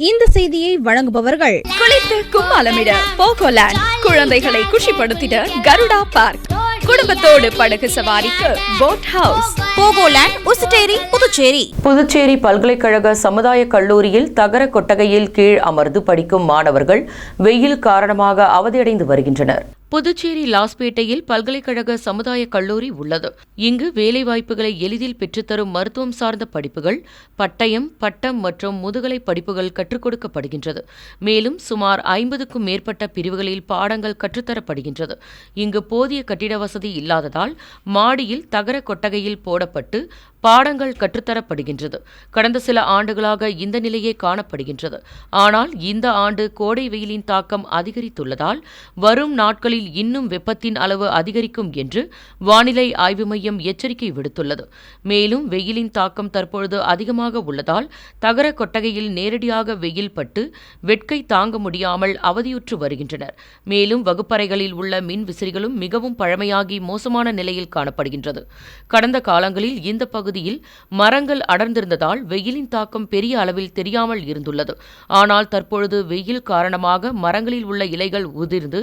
இந்த செய்தியை வழங்குபவர்கள் குளித்து கும்மாலமிட போகோலேண்ட் குழந்தைகளை குஷிப்படுத்திட கருடா பார்க். குடும்பத்தோடு படகு சவாரிக்கு போட் ஹவுஸ் போகோலேண்ட் உசுட்டேரி புதுச்சேரி. புதுச்சேரி பல்கலைக்கழக சமுதாய கல்லூரியில் தகர கொட்டகையில் கீழ் அமர்ந்து படிக்கும் மாணவர்கள் வெயில் காரணமாக அவதியடைந்து வருகின்றனர். புதுச்சேரி லாஸ்பேட்டையில் பல்கலைக்கழக சமுதாய கல்லூரி உள்ளது. இங்கு வேலைவாய்ப்புகளை எளிதில் பெற்றுத்தரும் மருத்துவம் சார்ந்த படிப்புகள் பட்டயம் பட்டம் மற்றும் முதுகலை படிப்புகள் கற்றுக் கொடுக்கப்படுகின்றது. மேலும் சுமார் ஐம்பதுக்கும் மேற்பட்ட பிரிவுகளில் பாடங்கள் கற்றுத்தரப்படுகின்றது. இங்கு போதிய கட்டிட வசதி இல்லாததால் மாடியில் தகர கொட்டகையில் கொல்லப்பட்டு பாடங்கள் கற்றுத்தரப்படுகின்றது. கடந்த சில ஆண்டுகளாக இந்த நிலையே காணப்படுகின்றது. ஆனால் இந்த ஆண்டு கோடை வெயிலின் தாக்கம் அதிகரித்துள்ளதால் வரும் நாட்களில் இன்னும் வெப்பத்தின் அளவு அதிகரிக்கும் என்று வானிலை ஆய்வு மையம் எச்சரிக்கை விடுத்துள்ளது. மேலும் வெயிலின் தாக்கம் தற்பொழுது அதிகமாக உள்ளதால் தகர கொட்டகையில் நேரடியாக வெயில் பட்டு வெட்கை தாங்க முடியாமல் அவதியுற்று வருகின்றனர். மேலும் வகுப்பறைகளில் உள்ள மின் விசிறிகளும் மிகவும் பழமையாகி மோசமான நிலையில் காணப்படுகின்றது. கடந்த காலங்களில் இந்த பகுதியில் மரங்கள் அடர்ந்திருந்ததால் வெயிலின் தாக்கம் பெரிய அளவில் தெரியாமல் இருந்துள்ளது. ஆனால் தற்பொழுது வெயில் காரணமாக மரங்களில் உள்ள இலைகள் உதிர்ந்து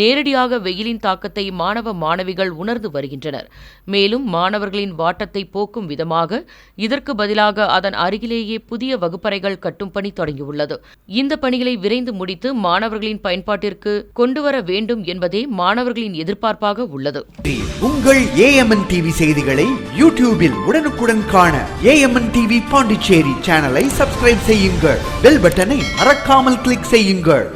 நேரடியாக வெயிலின் தாக்கத்தை மாணவ மாணவிகள் உணர்ந்து வருகின்றனர். மேலும் மாணவர்களின் வாட்டத்தை போக்கும் விதமாக இதற்கு பதிலாக அதன் அருகிலேயே புதிய வகுப்பறைகள் கட்டும் பணி தொடங்கியுள்ளது. இந்த பணிகளை விரைந்து முடித்து மாணவர்களின் பயன்பாட்டிற்கு கொண்டுவர வேண்டும் என்பதே மாணவர்களின் எதிர்பார்ப்பாக உள்ளது. உங்கள் ஏஎம்என் டிவி செய்திகளை யூடியூபில் உடனுக்குடன் காண ஏஎம்என் டிவி பாண்டிச்சேரி சேனலை சப்ஸ்கிரைப் செய்யுங்கள். பெல் பட்டனை மறக்காமல் கிளிக் செய்யுங்கள்.